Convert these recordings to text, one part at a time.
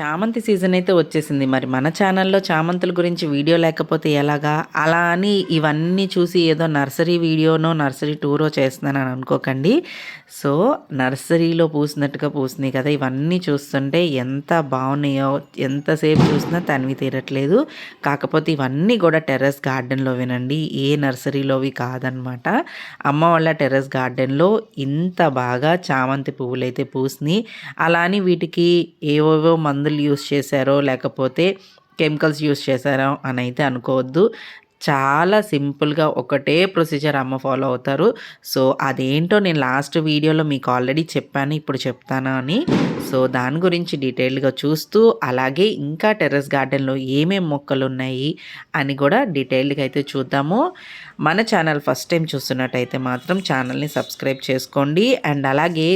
చామంతి సీజన్ అయితే వచ్చేసింది. మరి మన ఛానల్లో చామంతుల గురించి వీడియో లేకపోతే ఎలాగా? అలా అని ఇవన్నీ చూసి ఏదో నర్సరీ వీడియోనో నర్సరీ టూరో చేస్తున్నానని అనుకోకండి. సో నర్సరీలో పూసినట్టుగా పూసినాయి కదా. ఇవన్నీ చూస్తుంటే ఎంత బాగున్నాయో ఎంతసేపు చూసినా తనివి తీరట్లేదు. కాకపోతే ఇవన్నీ కూడా టెర్రస్ గార్డెన్లో వినండి. ఏ నర్సరీలోవి కాదనమాట. అమ్మ వాళ్ళ టెర్రస్ గార్డెన్లో ఇంత బాగా చామంతి పువ్వులు అయితే పూసినాయి. అలా అని వీటికి ఏవేవో మందులు యూస్ చేశారో లేకపోతే కెమికల్స్ యూస్ చేశారో అని అయితే అనుకోవద్దు. చాలా సింపుల్గా ఒకటే ప్రొసీజర్ అమ్మ ఫాలో అవుతారు. సో అదేంటో నేను లాస్ట్ వీడియోలో మీకు ఆల్రెడీ చెప్పాను ఇప్పుడు చెప్తాను అని. సో దాని గురించి డీటెయిల్గా చూస్తూ అలాగే ఇంకా టెర్రస్ గార్డెన్లో ఏమేమి మొక్కలు ఉన్నాయి అని కూడా డీటెయిల్గా అయితే చూద్దాము. మన ఛానల్ ఫస్ట్ టైం చూస్తున్నట్టయితే మాత్రం ఛానల్ని సబ్స్క్రైబ్ చేసుకోండి. అండ్ అలాగే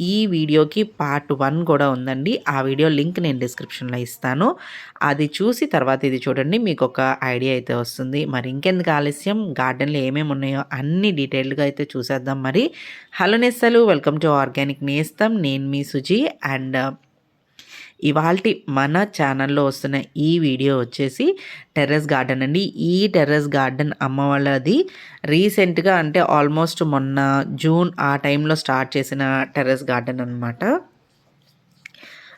ఈ వీడియోకి పార్ట్ వన్ కూడా ఉందండి. ఆ వీడియో లింక్ నేను డిస్క్రిప్షన్లో ఇస్తాను. అది చూసి తర్వాత ఇది చూడండి మీకు ఒక ఐడియా అయితే వస్తుంది. మరి ఇంకెందుకు ఆలస్యం? గార్డెన్లో ఏమేమి ఉన్నాయో అన్ని డీటెయిల్డ్గా అయితే చూసేద్దాం మరి. హలో నేస్తలు వెల్కమ్ టు ఆర్గానిక్ నేస్తం. నేను మీ సుజీ అండ్ ఇవాళ మన ఛానల్లో వస్తున్న ఈ వీడియో వచ్చేసి టెర్రస్ గార్డెన్ అండి. ఈ టెర్రస్ గార్డెన్ అమ్మ వాళ్ళది రీసెంట్గా అంటే ఆల్మోస్ట్ మొన్న జూన్ ఆ టైంలో స్టార్ట్ చేసిన టెర్రస్ గార్డెన్ అనమాట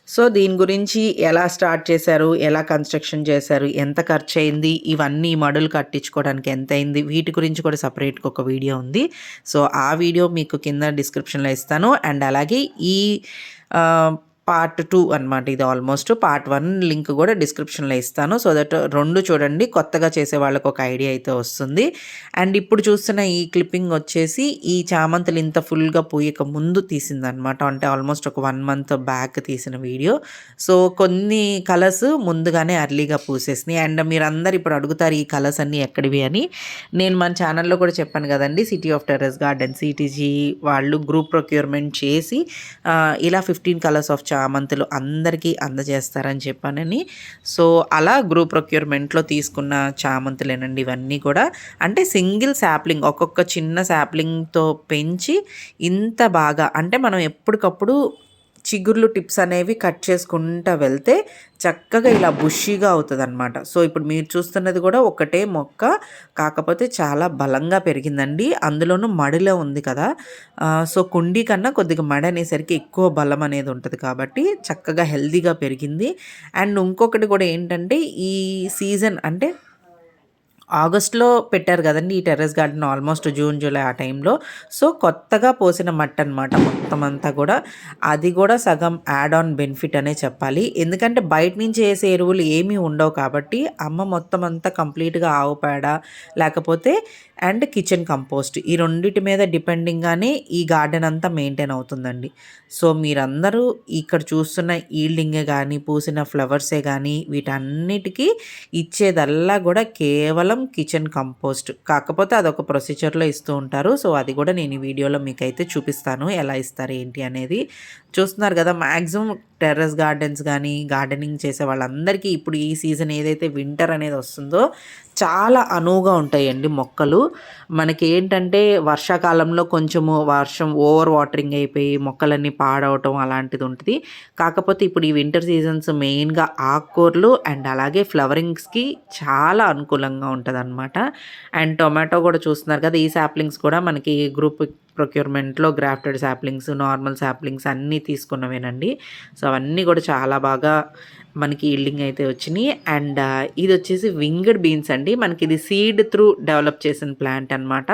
సో దీని గురించి ఎలా స్టార్ట్ చేశారు? ఎలా కన్స్ట్రక్షన్ చేశారు? ఎంత ఖర్చు అయింది ఇవన్నీ మడులు కట్టించుకోవడానికి ఎంత అయింది వీటి గురించి కూడా సపరేట్గా ఒక వీడియో ఉంది. సో ఆ వీడియో మీకు కింద డిస్క్రిప్షన్లో ఇస్తాను. అండ్ అలాగే ఈ Um, పార్ట్ టూ అనమాట ఇది ఆల్మోస్ట్ పార్ట్ వన్ లింక్ కూడా డిస్క్రిప్షన్లో ఇస్తాను. సో దట్ రెండు చూడండి కొత్తగా చేసే వాళ్ళకి ఒక ఐడియా అయితే వస్తుంది. అండ్ ఇప్పుడు చూస్తున్న ఈ క్లిప్పింగ్ వచ్చేసి ఈ చామంతులు ఇంత ఫుల్గా పోయక ముందు తీసిందనమాట అంటే ఆల్మోస్ట్ ఒక వన్ మంత్ బ్యాక్ తీసిన వీడియో. సో కొన్ని కలర్స్ ముందుగానే అర్లీగా పూసేసినాయి. అండ్ మీరు అందరు ఇప్పుడు అడుగుతారు ఈ కలర్స్ అన్నీ ఎక్కడివి అని. నేను మన ఛానల్లో కూడా చెప్పాను కదండి సిటీ ఆఫ్ టెర్రస్ గార్డెన్ సిటీజీ వాళ్ళు గ్రూప్ ప్రొక్యూర్మెంట్ చేసి ఇలా ఫిఫ్టీన్ కలర్స్ ఆఫ్ చామంతులు అందరికీ అందజేస్తారని చెప్పానని. సో అలా గ్రూప్ ప్రొక్యూర్మెంట్లో తీసుకున్న చామంతులేనండి ఇవన్నీ కూడా. అంటే సింగిల్ శాప్లింగ్ ఒక్కొక్క చిన్న శాప్లింగ్తో పెంచి ఇంత బాగా అంటే మనం ఎప్పటికప్పుడు చిగుర్లు టిప్స్ అనేవి కట్ చేసుకుంటూ వెళ్తే చక్కగా ఇలా బుషీగా అవుతుంది అనమాట సో ఇప్పుడు మీరు చూస్తున్నది కూడా ఒకటే మొక్క కాకపోతే చాలా బలంగా పెరిగిందండి. అందులోనూ మడిలో ఉంది కదా. సో కుండీ కన్నా కొద్దిగా మడి అనేసరికి ఎక్కువ బలం అనేది ఉంటుంది కాబట్టి చక్కగా హెల్దీగా పెరిగింది. అండ్ ఇంకొకటి కూడా ఏంటంటే ఈ సీజన్ అంటే ఆగస్ట్లో పెట్టారు కదండి ఈ terrace garden almost June July ఆ టైంలో. సో కొత్తగా పోసిన మట్టి అనమాట మొత్తం అంతా కూడా. అది కూడా సగం యాడ్ ఆన్ బెనిఫిట్ అనే చెప్పాలి. ఎందుకంటే బయట నుంచి వేసే ఎరువులు ఏమీ ఉండవు కాబట్టి అమ్మ మొత్తం అంతా కంప్లీట్గా ఆవు పేడ లేకపోతే అండ్ కిచెన్ కంపోస్ట్. ఈ రెండింటి మీద డిపెండింగ్గానే ఈ గార్డెన్ అంతా మెయింటైన్ అవుతుందండి. సో మీరందరూ ఇక్కడ చూస్తున్న ఈల్డింగే కానీ పూసిన ఫ్లవర్సే కానీ వీటన్నిటికీ ఇచ్చేదల్లా కూడా కేవలం కిచెన్ కంపోస్ట్. కాకపోతే అదొక ప్రొసీజర్లో ఇస్తూ ఉంటారు. సో అది కూడా నేను ఈ వీడియోలో మీకైతే చూపిస్తాను. ఎలా ఇస్తారు ఏంటి అనేది చూస్తున్నారు కదా మ్యాక్సిమం టెర్రస్ గార్డెన్స్ కానీ గార్డెనింగ్ చేసే వాళ్ళందరికీ ఇప్పుడు ఈ సీజన్ ఏదైతే వింటర్ అనేది వస్తుందో చాలా అనువుగా ఉంటాయండి మొక్కలు. మనకి ఏంటంటే వర్షాకాలంలో కొంచెము వర్షం ఓవర్ వాటరింగ్ అయిపోయి మొక్కలన్నీ పాడవటం అలాంటిది ఉంటుంది. కాకపోతే ఇప్పుడు ఈ వింటర్ సీజన్స్ మెయిన్గా ఆకుకూరలు అండ్ అలాగే ఫ్లవరింగ్స్కి చాలా అనుకూలంగా ఉంటుంది అనమాట అండ్ టొమాటో కూడా చూస్తున్నారు కదా ఈ సాప్లింగ్స్ కూడా మనకి గ్రూప్ ప్రొక్యూర్మెంట్లో గ్రాఫ్టెడ్ శాప్లింగ్స్ నార్మల్ శాప్లింగ్స్ అన్నీ తీసుకున్నవేనండి. సో అవన్నీ కూడా చాలా బాగా మనకి ఈల్డింగ్ అయితే వచ్చినాయి. అండ్ ఇది వచ్చేసి వింగ్డ్ బీన్స్ అండి. మనకి ఇది సీడ్ త్రూ డెవలప్ చేసిన ప్లాంట్ అనమాట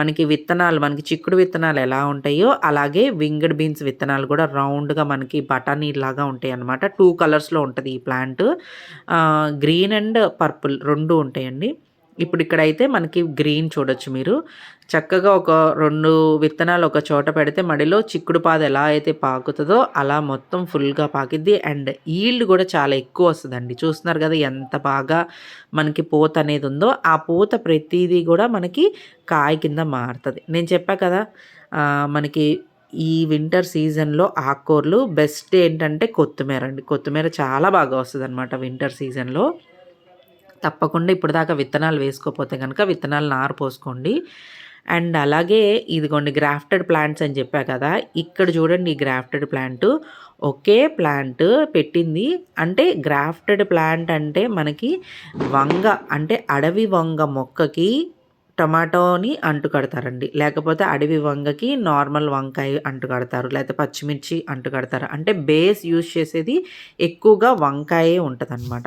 మనకి విత్తనాలు మనకి చిక్కుడు విత్తనాలు ఎలా ఉంటాయో అలాగే వింగ్డ్ బీన్స్ విత్తనాలు కూడా రౌండ్గా మనకి బఠానీ లాగా ఉంటాయి అనమాట టూ కలర్స్లో ఉంటుంది ఈ ప్లాంట్. గ్రీన్ అండ్ పర్పుల్ రెండు ఉంటాయండి. ఇప్పుడు ఇక్కడైతే మనకి గ్రీన్ చూడొచ్చు మీరు. చక్కగా ఒక రెండు విత్తనాలు ఒక చోట పెడితే మడిలో చిక్కుడు పాద ఎలా అయితే పాకుతుందో అలా మొత్తం ఫుల్గా పాకిద్ది. అండ్ ఈల్డ్ కూడా చాలా ఎక్కువ వస్తుందండి. చూస్తున్నారు కదా ఎంత బాగా మనకి పూత అనేది ఉందో ఆ పూత ప్రతిదీ కూడా మనకి కాయ కింద మారుతుంది. నేను చెప్పా కదా మనకి ఈ వింటర్ సీజన్లో ఆకుకూరలు బెస్ట్ ఏంటంటే కొత్తిమీర అండి. కొత్తిమీర చాలా బాగా వస్తుంది అనమాట వింటర్ సీజన్లో. తప్పకుండా ఇప్పుడు దాకా విత్తనాలు వేసుకోపోతే కనుక విత్తనాలు నారు పోసుకోండి. అండ్ అలాగే ఇదిగోండి గ్రాఫ్టెడ్ ప్లాంట్స్ అని చెప్పా కదా ఇక్కడ చూడండి ఈ గ్రాఫ్టెడ్ ప్లాంట్. ఒకే ప్లాంట్ పెట్టింది. అంటే గ్రాఫ్టెడ్ ప్లాంట్ అంటే మనకి వంగ అంటే అడవి వంగ మొక్కకి టమాటోని అంటు కడతారండి లేకపోతే అడవి వంగకి నార్మల్ వంకాయ అంటు కడతారు లేకపోతే పచ్చిమిర్చి అంటు కడతారు అంటే బేస్ యూజ్ చేసేది ఎక్కువగా వంకాయే ఉంటుందన్నమాట.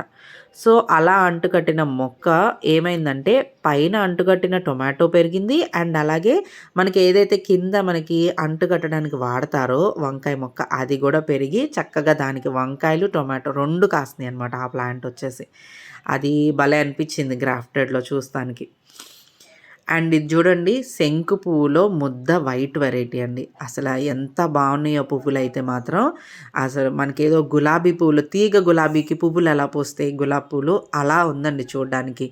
సో అలా అంటుకట్టిన మొక్క ఏమైందంటే పైన అంటుకట్టిన టొమాటో పెరిగింది. అండ్ అలాగే మనకి ఏదైతే కింద మనకి అంటుకట్టడానికి వాడతారో వంకాయ మొక్క అది కూడా పెరిగి చక్కగా దానికి వంకాయలు టొమాటో రెండు కాస్తున్నాయి అనమాట ఆ ప్లాంట్ వచ్చేసి. అది భలే అనిపించింది గ్రాఫ్టెడ్లో చూస్తానికి. అండ్ ఇది చూడండి శంకు పువ్వులో ముద్ద వైట్ వెరైటీ అండి. అసలు ఎంత బాగున్నాయో పువ్వులు అయితే మాత్రం. అసలు మనకి ఏదో గులాబీ పువ్వులు తీగ గులాబీకి పువ్వులు ఎలా పోస్తాయి? గులాబీ పువ్వులు అలా ఉందండి చూడడానికి.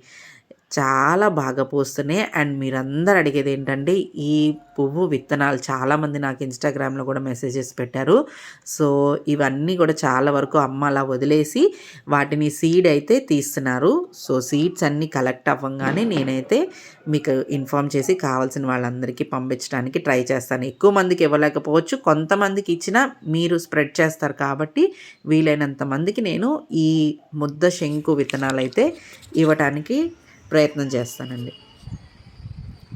చాలా బాగా పూస్తున్నాయి అండ్ మీరందరూ అడిగేది ఏంటంటే ఈ పువ్వు విత్తనాలు చాలామంది నాకు ఇన్స్టాగ్రామ్లో కూడా మెసేజెస్ పెట్టారు. సో ఇవన్నీ కూడా చాలా వరకు అమ్మ అలా వదిలేసి వాటిని సీడ్ అయితే తీస్తున్నారు. సో సీడ్స్ అన్నీ కలెక్ట్ అవ్వగానే నేనైతే మీకు ఇన్ఫామ్ చేసి కావాల్సిన వాళ్ళందరికీ పంపించడానికి ట్రై చేస్తాను. ఎక్కువ మందికి ఇవ్వలేకపోవచ్చు. కొంతమందికి ఇచ్చినా మీరు స్ప్రెడ్ చేస్తారు కాబట్టి వీలైనంత మందికి నేను ఈ ముద్ద శంకు విత్తనాలు అయితే ఇవ్వటానికి ప్రయత్నం చేస్తానండి.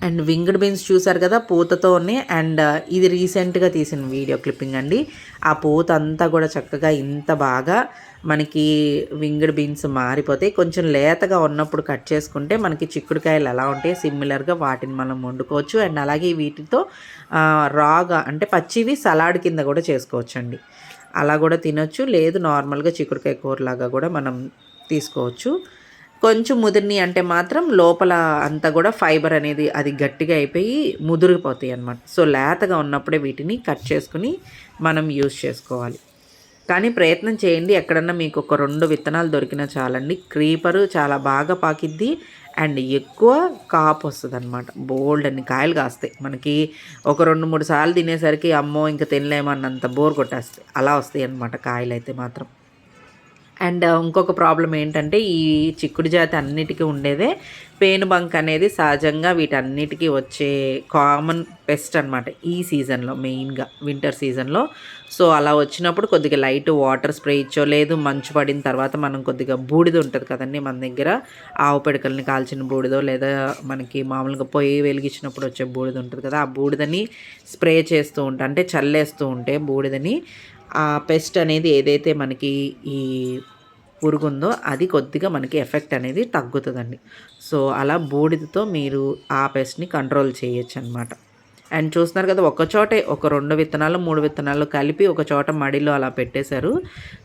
అండ్ వింగ్డ్ బీన్స్ చూసారు కదా పూతతోనే అండ్ ఇది రీసెంట్గా తీసిన వీడియో క్లిప్పింగ్ అండి. ఆ పూత అంతా కూడా చక్కగా ఇంత బాగా మనకి వింగ్డ్ బీన్స్ మారిపోతే కొంచెం లేతగా ఉన్నప్పుడు కట్ చేసుకుంటే మనకి చిక్కుడుకాయలు ఎలా ఉంటాయి సిమిలర్గా వాటిని మనం వండుకోవచ్చు. అండ్ అలాగే వీటితో రాగా అంటే పచ్చివి సలాడ్ కింద కూడా చేసుకోవచ్చు అండి అలా కూడా తినొచ్చు. లేదు నార్మల్గా చిక్కుడుకాయ కూరలాగా కూడా మనం తీసుకోవచ్చు. కొంచెం ముదిరిని అంటే మాత్రం లోపల అంతా కూడా ఫైబర్ అనేది అది గట్టిగా అయిపోయి ముదిరిపోతాయి అన్నమాట. సో లేతగా ఉన్నప్పుడే వీటిని కట్ చేసుకుని మనం యూజ్ చేసుకోవాలి. కానీ ప్రయత్నం చేయండి. ఎక్కడన్నా మీకు ఒక రెండు విత్తనాలు దొరికినా చాలండి. క్రీపరు చాలా బాగా పాకిద్ది. అండ్ ఎక్కువ కాపు వస్తుంది అనమాట బోల్డ్ అన్ని కాయలు కాస్తాయి. మనకి ఒక రెండు మూడు సార్లు తినేసరికి అమ్మో ఇంకా తినలేమన్నంత బోర్ కొట్టేస్తాయి. అలా వస్తాయి అనమాట కాయలు అయితే మాత్రం. అండ్ ఇంకొక ప్రాబ్లం ఏంటంటే ఈ చిక్కుడు జాతి అన్నిటికీ ఉండేదే. పేను బంక్ అనేది సహజంగా వీటన్నిటికీ వచ్చే కామన్ పెస్ట్ అనమాట ఈ సీజన్లో మెయిన్గా వింటర్ సీజన్లో. సో అలా వచ్చినప్పుడు కొద్దిగా లైట్ వాటర్ స్ప్రే ఇచ్చో లేదు మంచు పడిన తర్వాత మనం కొద్దిగా బూడిద ఉంటుంది కదండి మన దగ్గర. ఆవు పిడకల్ని కాల్చిన బూడిదో లేదా మనకి మామూలుగా పొయ్యి వెలిగించినప్పుడు వచ్చే బూడిద ఉంటుంది కదా ఆ బూడిదని స్ప్రే చేస్తూ ఉంటే అంటే చల్లేస్తూ ఉంటే బూడిదని ఆ పెస్ట్ అనేది ఏదైతే మనకి ఈ పురుగుందో అది కొద్దిగా మనకి ఎఫెక్ట్ అనేది తగ్గుతుందండి. సో అలా బూడిదతో మీరు ఆ పెస్ట్ని కంట్రోల్ చేయొచ్చు అనమాట అండ్ చూస్తున్నారు కదా ఒక చోటే ఒక రెండు విత్తనాలు మూడు విత్తనాలు కలిపి ఒక చోట మడిలో అలా పెట్టేశారు.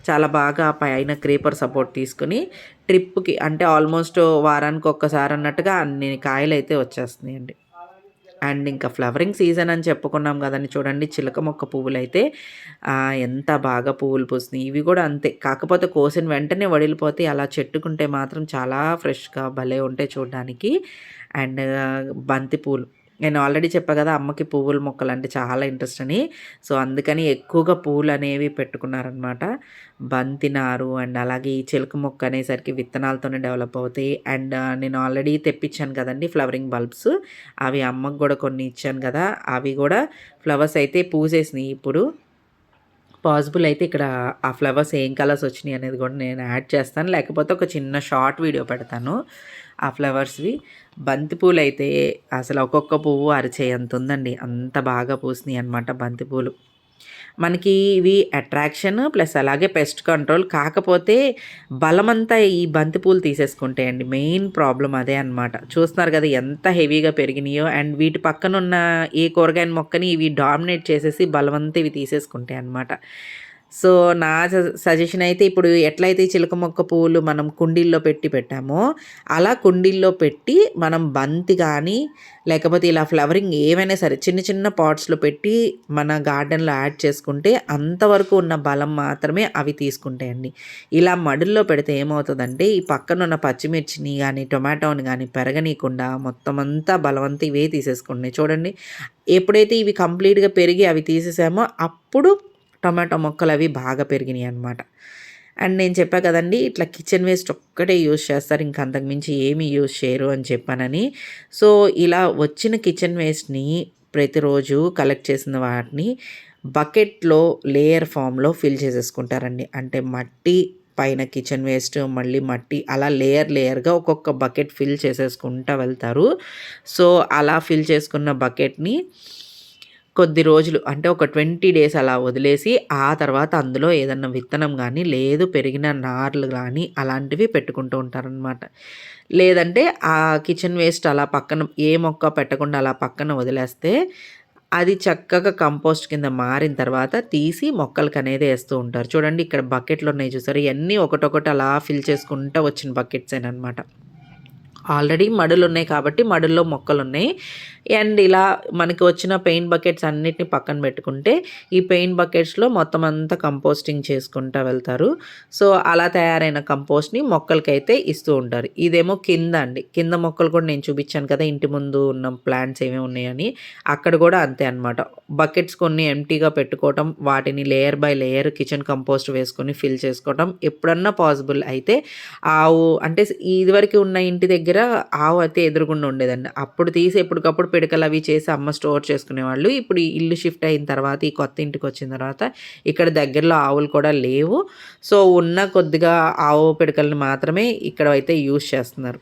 చాలా బాగా పైన క్రీపర్ సపోర్ట్ తీసుకుని ట్రిప్కి అంటే ఆల్మోస్ట్ వారానికి ఒక్కసారి అన్నట్టుగా అన్ని కాయలు అయితే వచ్చేస్తున్నాయండి. అండ్ ఇంకా ఫ్లవరింగ్ సీజన్ అని చెప్పుకున్నాం కదండి. చూడండి చిలక మొక్క పువ్వులు అయితే ఎంత బాగా పువ్వులు పూస్తున్నాయి ఇవి కూడా అంతే. కాకపోతే కోసిన వెంటనే వడిలిపోతే అలా చెట్టుకుంటే మాత్రం చాలా ఫ్రెష్గా భలే ఉంటాయి చూడడానికి. అండ్ బంతి పూలు. నేను ఆల్రెడీ చెప్పా కదా అమ్మకి పువ్వుల మొక్కలు అంటే చాలా ఇంట్రెస్ట్ అని. సో అందుకని ఎక్కువగా పువ్వులు అనేవి పెట్టుకున్నారనమాట. బంతినారు అండ్ అలాగే ఈ చిలుక మొక్క అనేసరికి విత్తనాలతోనే డెవలప్ అవుతాయి. అండ్ నేను ఆల్రెడీ తెప్పించాను కదండి ఫ్లవరింగ్ బల్బ్స్. అవి అమ్మకు కూడా కొన్ని ఇచ్చాను కదా అవి కూడా ఫ్లవర్స్ అయితే పూసేసినాయి ఇప్పుడు. పాసిబుల్ అయితే ఇక్కడ ఆ ఫ్లవర్స్ ఏం కలర్స్ వచ్చినాయి అనేది కూడా నేను యాడ్ చేస్తాను. లేకపోతే ఒక చిన్న షార్ట్ వీడియో పెడతాను. ఆ ఫ్లవర్స్వి. బంతిపూలు అయితే అసలు ఒక్కొక్క పువ్వు అరిచేయంత ఉందండి అంత బాగా పూసినాయి అనమాట బంతిపూలు మనకి ఇవి అట్రాక్షన్ ప్లస్ అలాగే పెస్ట్ కంట్రోల్ కాకపోతే బలమంతా ఈ బంతిపూలు తీసేసుకుంటాయండి మెయిన్ ప్రాబ్లం అదే అనమాట చూస్తున్నారు కదా ఎంత హెవీగా పెరిగినాయో అండ్ వీటి పక్కన ఉన్న ఏ కూరగాయల మొక్కని ఇవి డామినేట్ చేసేసి బలవంతా ఇవి తీసేసుకుంటాయి అనమాట సో నా సజెషన్ అయితే ఇప్పుడు ఎట్లయితే చిలక మొక్క పువ్వులు మనం కుండీల్లో పెట్టి పెట్టామో అలా కుండీల్లో పెట్టి మనం బంతి కానీ లేకపోతే ఇలా ఫ్లవరింగ్ ఏమైనా సరే చిన్న చిన్న పాట్స్లో పెట్టి మన గార్డెన్లో యాడ్ చేసుకుంటే అంతవరకు ఉన్న బలం మాత్రమే అవి తీసుకుంటాయండి. ఇలా మడుల్లో పెడితే ఏమవుతుందంటే ఈ పక్కన ఉన్న పచ్చిమిర్చిని కానీ టొమాటోని కానీ పెరగనీయకుండా మొత్తం అంతా బలవంతా ఇవే తీసేసుకుంటున్నాయి. చూడండి ఎప్పుడైతే ఇవి కంప్లీట్గా పెరిగి అవి తీసేసామో అప్పుడు టమాటా మొక్కలు అవి బాగా పెరిగినాయి అనమాట అండ్ నేను చెప్పా కదండి ఇట్లా కిచెన్ వేస్ట్ ఒక్కటే యూజ్ చేస్తారు ఇంకా అంతకుమించి ఏమీ యూజ్ చేయరు అని చెప్పానని. సో ఇలా వచ్చిన కిచెన్ వేస్ట్ని ప్రతిరోజు కలెక్ట్ చేసిన వాటిని బకెట్లో లేయర్ ఫామ్లో ఫిల్ చేసేసుకుంటారండి. అంటే మట్టి పైన కిచెన్ వేస్ట్ మళ్ళీ మట్టి అలా లేయర్ లేయర్గా ఒక్కొక్క బకెట్ ఫిల్ చేసేసుకుంటూ వెళ్తారు. సో అలా ఫిల్ చేసుకున్న బకెట్ని కొద్ది రోజులు అంటే ఒక ట్వంటీ డేస్ అలా వదిలేసి ఆ తర్వాత అందులో ఏదన్నా విత్తనం కానీ లేదు పెరిగిన నార్లు కానీ అలాంటివి పెట్టుకుంటూ ఉంటారనమాట లేదంటే ఆ కిచెన్ వేస్ట్ అలా పక్కన ఏ మొక్క పెట్టకుండా అలా పక్కన వదిలేస్తే అది చక్కగా కంపోస్ట్ కింద మారిన తర్వాత తీసి మొక్కలకి అనేది వేస్తూ ఉంటారు. చూడండి ఇక్కడ బకెట్లు ఉన్నాయి చూసారు? ఇవన్నీ ఒకటొకటి అలా ఫిల్ చేసుకుంటూ వచ్చిన బకెట్స్ అనమాట ఆల్రెడీ మడులు ఉన్నాయి కాబట్టి మడుల్లో మొక్కలు ఉన్నాయి అండ్ ఇలా మనకి వచ్చిన పెయింట్ బకెట్స్ అన్నిటిని పక్కన పెట్టుకుంటే ఈ పెయింట్ బకెట్స్లో మొత్తం అంతా కంపోస్టింగ్ చేసుకుంటూ వెళ్తారు. సో అలా తయారైన కంపోస్ట్ని మొక్కలకైతే ఇస్తూ ఉంటారు. ఇదేమో కింద అండి. కింద మొక్కలు కూడా నేను చూపించాను కదా ఇంటి ముందు ఉన్న ప్లాంట్స్ ఏమేమి ఉన్నాయని. అక్కడ కూడా అంతే అనమాట బకెట్స్ కొన్ని ఎంటీగా పెట్టుకోవటం వాటిని layer by layer kitchen compost వేసుకొని ఫిల్ చేసుకోవటం ఎప్పుడన్నా పాసిబుల్. అయితే ఆవు అంటే ఇదివరకు ఉన్న ఇంటి దగ్గర ఆవు అయితే ఎదురుగుండా ఉండేదండి. అప్పుడు తీసి ఎప్పటికప్పుడు పిడకలు అవి చేసి అమ్మ స్టోర్ చేసుకునేవాళ్ళు. ఇప్పుడు ఇల్లు షిఫ్ట్ అయిన తర్వాత ఈ కొత్త ఇంటికి వచ్చిన తర్వాత ఇక్కడ దగ్గరలో ఆవులు కూడా లేవు. సో ఉన్న కొద్దిగా ఆవు పిడకలను మాత్రమే ఇక్కడ అయితే యూజ్ చేస్తున్నారు.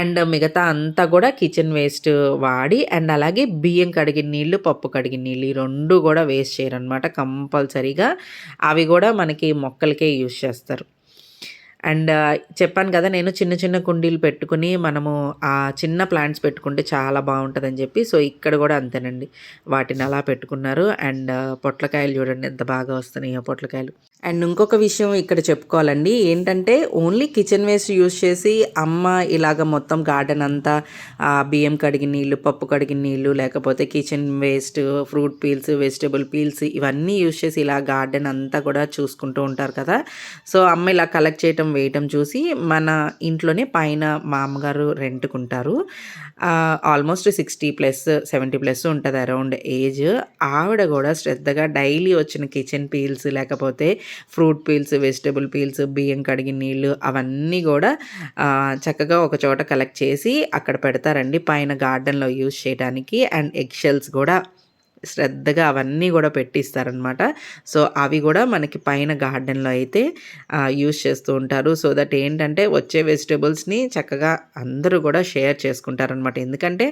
అండ్ మిగతా అంతా కూడా కిచెన్ వేస్ట్ వాడి అండ్ అలాగే బియ్యం కడిగిన నీళ్ళు పప్పు కడిగిన నీళ్ళు ఈ రెండు కూడా వేస్ట్ చేయరనమాట కంపల్సరీగా. అవి కూడా మనకి మొక్కలకే యూజ్ చేస్తారు. అండ్ చెప్పాను కదా నేను చిన్న చిన్న కుండీలు పెట్టుకుని మనము ఆ చిన్న ప్లాంట్స్ పెట్టుకుంటే చాలా బాగుంటుందని చెప్పి సో ఇక్కడ కూడా అంతేనండి. వాటిని అలా పెట్టుకున్నారు. అండ్ పొట్లకాయలు చూడండి ఎంత బాగా వస్తున్నాయో పొట్లకాయలు. అండ్ ఇంకొక విషయం ఇక్కడ చెప్పుకోవాలండి. ఏంటంటే ఓన్లీ కిచెన్ వేస్ట్ యూజ్ చేసి అమ్మ ఇలాగ మొత్తం గార్డెన్ అంతా బియ్యం కడిగిన నీళ్ళు పప్పు కడిగిన నీళ్ళు లేకపోతే kitchen waste fruit peels vegetable peels ఇవన్నీ యూస్ చేసి ఇలా గార్డెన్ అంతా కూడా చూసుకుంటూ ఉంటారు కదా. సో అమ్మ ఇలా కలెక్ట్ చేయటం వేయటం చూసి మన ఇంట్లోనే పైన మా అమ్మగారు రెంట్కుంటారు almost sixty plus seventy plus ఉంటుంది అరౌండ్ ఏజ్. ఆవిడ కూడా శ్రద్ధగా డైలీ వచ్చిన కిచెన్ పీల్స్ లేకపోతే ఫ్రూట్ పీల్స్ వెజిటబుల్ పీల్స్ బియ్యం కడిగిన నీళ్ళు అవన్నీ కూడా చక్కగా ఒక చోట కలెక్ట్ చేసి అక్కడ పెడతారండి. పైన గార్డెన్లో యూజ్ చేయడానికి అండ్ ఎగ్ షెల్స్ కూడా. శ్రద్ధగా అవన్నీ కూడా పెట్టిస్తారనమాట. సో అవి కూడా మనకి పైన గార్డెన్లో అయితే యూస్ చేస్తూ ఉంటారు. సో దట్ ఏంటంటే వచ్చే వెజిటేబుల్స్ని చక్కగా అందరూ కూడా షేర్ చేసుకుంటారనమాట. ఎందుకంటే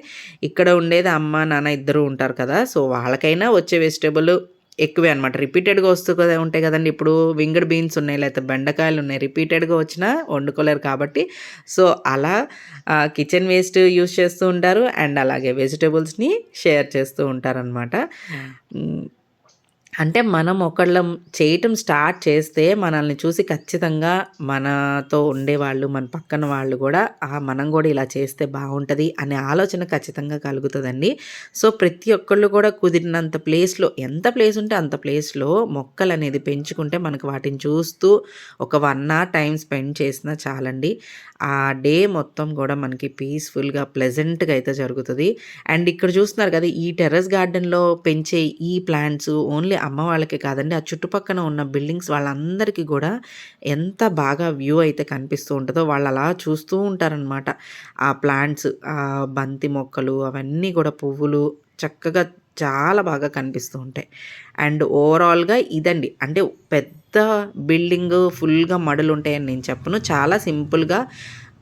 ఇక్కడ ఉండేది అమ్మ నాన్న ఇద్దరు ఉంటారు కదా. సో వాళ్ళకైనా వచ్చే వెజిటేబుల్ ఎక్కువే అనమాట రిపీటెడ్గా వస్తూ కదా ఉంటాయి కదండి. ఇప్పుడు వింగడ్ బీన్స్ ఉన్నాయి లేకపోతే బెండకాయలు ఉన్నాయి. రిపీటెడ్గా వచ్చినా వండుకోలేరు కాబట్టి. సో అలా కిచెన్ వేస్ట్ యూస్ చేస్తూ ఉంటారు. అండ్ అలాగే వెజిటేబుల్స్ని షేర్ చేస్తూ ఉంటారనమాట అంటే మనం ఒకళ్ళం చేయటం స్టార్ట్ చేస్తే మనల్ని చూసి ఖచ్చితంగా మనతో ఉండేవాళ్ళు మన పక్కన వాళ్ళు కూడా మనం కూడా ఇలా చేస్తే బాగుంటుంది అనే ఆలోచన ఖచ్చితంగా కలుగుతుందండి. సో ప్రతి ఒక్కళ్ళు కూడా కుదిరినంత ప్లేస్లో ఎంత ప్లేస్ ఉంటే అంత ప్లేస్లో మొక్కలు అనేది పెంచుకుంటే మనకు వాటిని చూస్తూ ఒక వన్ అవర్ టైం స్పెండ్ చేసినా చాలండి. ఆ డే మొత్తం కూడా మనకి పీస్ఫుల్గా ప్లెజెంట్గా అయితే జరుగుతుంది. అండ్ ఇక్కడ చూస్తున్నారు కదా ఈ టెర్రస్ గార్డెన్లో పెంచే ఈ ప్లాంట్స్ ఓన్లీ అమ్మ వాళ్ళకి కాదండి ఆ చుట్టుపక్కన ఉన్న బిల్డింగ్స్ వాళ్ళందరికీ కూడా ఎంత బాగా వ్యూ అయితే కనిపిస్తూ ఉంటుందో వాళ్ళు అలా చూస్తూ ఉంటారనమాట ఆ ప్లాంట్స్ ఆ బంతి మొక్కలు అవన్నీ కూడా పువ్వులు చక్కగా చాలా బాగా కనిపిస్తూ ఉంటాయి. అండ్ ఓవరాల్గా ఇదండి అంటే పెద్ద బిల్డింగ్ ఫుల్గా మడులు ఉంటాయని నేను చెప్పను. చాలా సింపుల్గా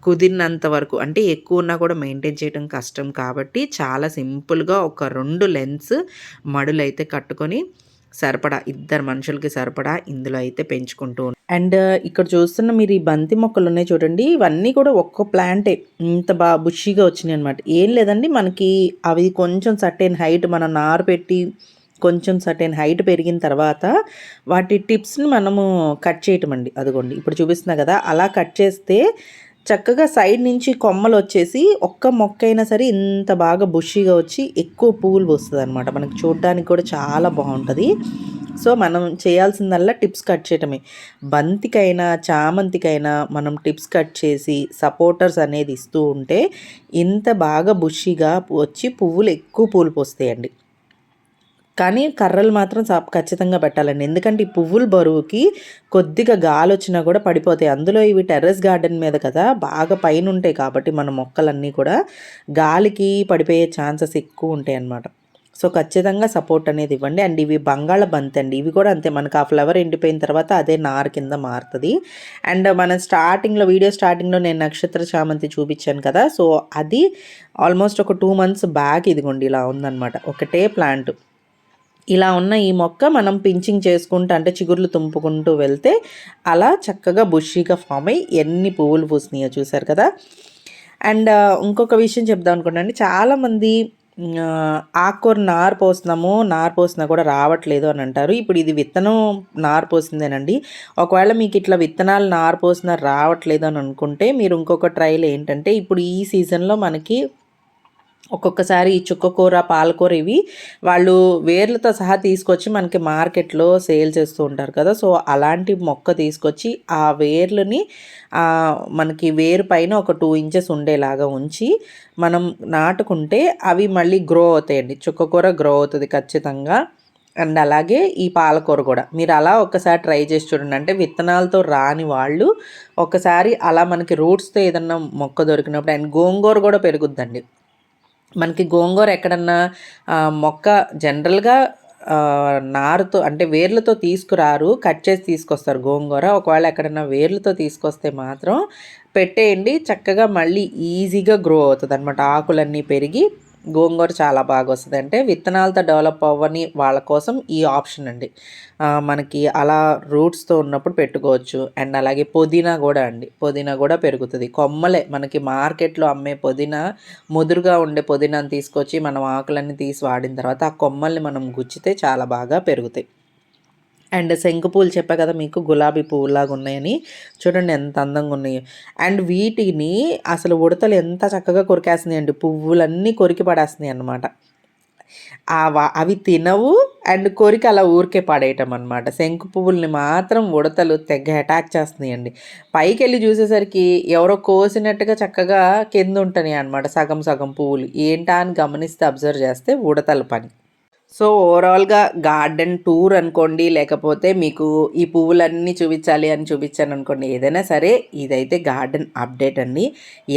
కుదిరినంత వరకు అంటే ఎక్కువ ఉన్నా కూడా మెయింటైన్ చేయడం కష్టం కాబట్టి చాలా సింపుల్గా ఒక రెండు లెన్స్ మడులు అయితే కట్టుకొని సరిపడా ఇద్దరు మనుషులకి సరిపడా ఇందులో అయితే పెంచుకుంటూ అండ్ uh, ఇక్కడ చూస్తున్న మీరు ఈ బంతి మొక్కలు ఉన్నాయి చూడండి. ఇవన్నీ కూడా ఒక్క ప్లాంటే ఇంత బాగా బుషిగా వచ్చినాయి అనమాట ఏం లేదండి మనకి అవి కొంచెం సర్టెన్ హైట్ మనం నారు పెట్టి కొంచెం సర్టెన్ హైట్ పెరిగిన తర్వాత వాటి టిప్స్ని మనము కట్ చేయటం అండి అదిగోండి ఇప్పుడు చూపిస్తున్నా కదా. అలా కట్ చేస్తే చక్కగా సైడ్ నుంచి కొమ్మలు వచ్చేసి ఒక్క మొక్క అయినా సరే ఇంత బాగా బుషిగా వచ్చి ఎక్కువ పువ్వులు పూస్తుంది అనమాట మనకు చూడడానికి కూడా చాలా బాగుంటుంది. సో మనం చేయాల్సిందల్లా టిప్స్ కట్ చేయటమే. బంతికైనా చామంతికైనా మనం టిప్స్ కట్ చేసి సపోర్టర్స్ అనేది ఇస్తూ ఉంటే ఇంత బాగా బుషిగా వచ్చి పువ్వులు ఎక్కువ పూలు పోస్తాయండి. కానీ కర్రలు మాత్రం ఖచ్చితంగా పెట్టాలండి. ఎందుకంటే ఈ పువ్వుల బరువుకి కొద్దిగా గాలి వచ్చినా కూడా పడిపోతాయి. అందులో ఇవి టెర్రస్ గార్డెన్ మీద కదా బాగా పైన ఉంటాయి కాబట్టి మన మొక్కలన్నీ కూడా గాలికి పడిపోయే ఛాన్సెస్ ఎక్కువ ఉంటాయి అన్నమాట. సో ఖచ్చితంగా సపోర్ట్ అనేది ఇవ్వండి. అండ్ ఇవి బంగాళ బంతి అండి. ఇవి కూడా అంతే. మనకు ఆ ఫ్లవర్ ఎండిపోయిన తర్వాత అదే నార్ కింద మారుతుంది. అండ్ మన స్టార్టింగ్లో వీడియో స్టార్టింగ్లో నేను నక్షత్ర చామంతి చూపించాను కదా. సో అది ఆల్మోస్ట్ ఒక టూ మంత్స్ బ్యాక్ ఇదిగోండి ఇలా ఉందన్నమాట. ఒకటే ప్లాంట్. ఇలా ఉన్న ఈ మొక్క మనం పించింగ్ చేసుకుంటూ అంటే చిగుర్లు తుంపుకుంటూ వెళ్తే అలా చక్కగా బుషీగా ఫామ్ అయ్యి ఎన్ని పువ్వులు పూసినాయో చూసారు కదా. అండ్ ఇంకొక విషయం చెప్దాం అనుకున్నాను చాలామంది ఆకుకూర నారు పోస్తున్నాము నారు పోసినా కూడా రావట్లేదు అని అంటారు. ఇప్పుడు ఇది విత్తనం నారు పోసిందేనండి. ఒకవేళ మీకు ఇట్లా విత్తనాలు నారు పోసినా రావట్లేదు అని అనుకుంటే మీరు ఇంకొక ట్రైల్ ఏంటంటే ఇప్పుడు ఈ సీజన్లో మనకి ఒక్కొక్కసారి ఈ చుక్కకూర పాలకూర ఇవి వాళ్ళు వేర్లతో సహా తీసుకొచ్చి మనకి మార్కెట్లో సేల్ చేస్తూ ఉంటారు కదా. సో అలాంటి మొక్క తీసుకొచ్చి ఆ వేర్లని మనకి వేరు పైన ఒక టూ ఇంచెస్ ఉండేలాగా ఉంచి మనం నాటుకుంటే అవి మళ్ళీ గ్రో అవుతాయండి. చుక్కకూర గ్రో అవుతుంది ఖచ్చితంగా. అండ్ అలాగే ఈ పాలకూర కూడా. మీరు అలా ఒక్కసారి ట్రై చేసి చూడండి. అంటే విత్తనాలతో రాని వాళ్ళు ఒకసారి అలా మనకి రూట్స్తో ఏదన్నా మొక్క దొరికినప్పుడు అండ్ గోంగూర కూడా పెరుగుద్దండి. మనకి గోంగూర ఎక్కడన్నా మొక్క జనరల్గా నారుతో అంటే వేర్లతో తీసుకురారు కట్ చేసి తీసుకొస్తారు గోంగూర. ఒకవేళ ఎక్కడన్నా వేర్లతో తీసుకొస్తే మాత్రం పెట్టేయండి. చక్కగా మళ్ళీ ఈజీగా గ్రో అవుతుంది అనమాట ఆకులన్నీ పెరిగి గోంగూర చాలా బాగా వస్తుంది అంటే విత్తనాలతో డెవలప్ అవ్వని వాళ్ళ కోసం ఈ ఆప్షన్ అండి. మనకి అలా రూట్స్తో ఉన్నప్పుడు పెట్టుకోవచ్చు. అండ్ అలాగే పుదీనా కూడా అండి. పుదీనా కూడా పెరుగుతుంది. కొమ్మలే మనకి మార్కెట్లో అమ్మే పుదీనా ముదురుగా ఉండే పుదీనాను తీసుకొచ్చి మనం ఆకులన్నీ తీసి వాడిన తర్వాత ఆ కొమ్మల్ని మనం గుచ్చితే చాలా బాగా పెరుగుతాయి. అండ్ శంకు పూలు చెప్పా కదా మీకు గులాబీ పువ్వులాగా ఉన్నాయని. చూడండి ఎంత అందంగా ఉన్నాయో. అండ్ వీటిని అసలు ఉడతలు ఎంత చక్కగా కొరికేస్తున్నాయండి పువ్వులన్నీ కొరికి పడేస్తున్నాయి అన్నమాట. అవి తినవు అండ్ కోరిక అలా ఊరికే పడేయటం అనమాట శంకు పువ్వుల్ని మాత్రం ఉడతలు తెగ అటాక్ చేస్తున్నాయండి పైకి వెళ్ళి చూసేసరికి ఎవరో కోసినట్టుగా చక్కగా కింద ఉంటున్నాయి అనమాట సగం సగం పువ్వులు. ఏంటా అని గమనిస్తే అబ్జర్వ్ చేస్తే ఉడతల పని. సో ఓవరాల్గా గార్డెన్ టూర్ అనుకోండి లేకపోతే మీకు ఈ పువ్వులన్నీ చూపించాలి అని చూపించాను అనుకోండి ఏదైనా సరే ఇదైతే గార్డెన్ అప్డేట్ అండి.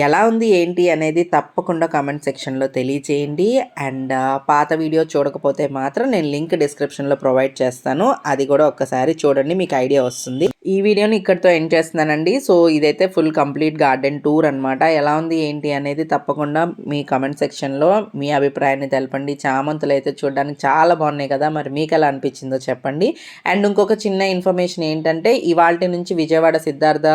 ఎలా ఉంది ఏంటి అనేది తప్పకుండా కామెంట్ సెక్షన్లో తెలియచేయండి. అండ్ పాత వీడియో చూడకపోతే మాత్రం నేను లింక్ డిస్క్రిప్షన్లో ప్రొవైడ్ చేస్తాను. అది కూడా ఒక్కసారి చూడండి మీకు ఐడియా వస్తుంది. ఈ వీడియోని ఇక్కడితో ఎండ్ చేస్తున్నానండి. సో ఇదైతే ఫుల్ కంప్లీట్ గార్డెన్ టూర్ అనమాట ఎలా ఉంది ఏంటి అనేది తప్పకుండా మీ కమెంట్ సెక్షన్లో మీ అభిప్రాయాన్ని తెలపండి. చామంతులు అయితే చూడడానికి చాలా బాగున్నాయి కదా మరి మీకు ఎలా అనిపించిందో చెప్పండి. అండ్ ఇంకొక చిన్న ఇన్ఫర్మేషన్ ఏంటంటే ఇవాళ నుంచి విజయవాడ సిద్ధార్థ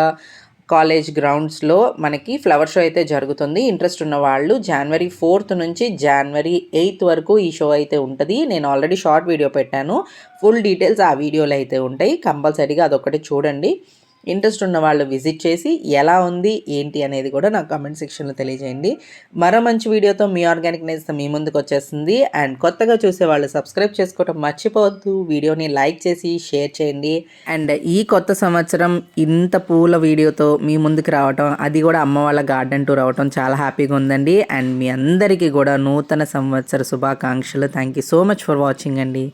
కాలేజ్ గ్రౌండ్స్లో మనకి ఫ్లవర్ షో అయితే జరుగుతుంది. ఇంట్రెస్ట్ ఉన్న వాళ్ళు జనవరి ఫోర్త్ నుంచి జనవరి ఎయిత్ వరకు ఈ షో అయితే ఉంటుంది. నేను ఆల్రెడీ షార్ట్ వీడియో పెట్టాను. ఫుల్ డీటెయిల్స్ ఆ వీడియోలో అయితే ఉంటాయి. కంపల్సరీగా అదొకటి చూడండి. ఇంట్రెస్ట్ ఉన్న వాళ్ళు విజిట్ చేసి ఎలా ఉంది ఏంటి అనేది కూడా నాకు కామెంట్ సెక్షన్లో తెలియజేయండి. మరో మంచి వీడియోతో మీ ఆర్గానిక్ నేస్త మీ ముందుకు వచ్చేస్తుంది. అండ్ కొత్తగా చూసే వాళ్ళు సబ్స్క్రైబ్ చేసుకోవడం మర్చిపోవద్దు. వీడియోని లైక్ చేసి షేర్ చేయండి. అండ్ ఈ కొత్త సంవత్సరం ఇంత పూల వీడియోతో మీ ముందుకు రావటం అది కూడా అమ్మ వాళ్ళ గార్డెన్ టూర్ అవటం చాలా హ్యాపీగా ఉందండి. అండ్ మీ అందరికీ కూడా నూతన సంవత్సర శుభాకాంక్షలు. Thank you so much for watching అండి.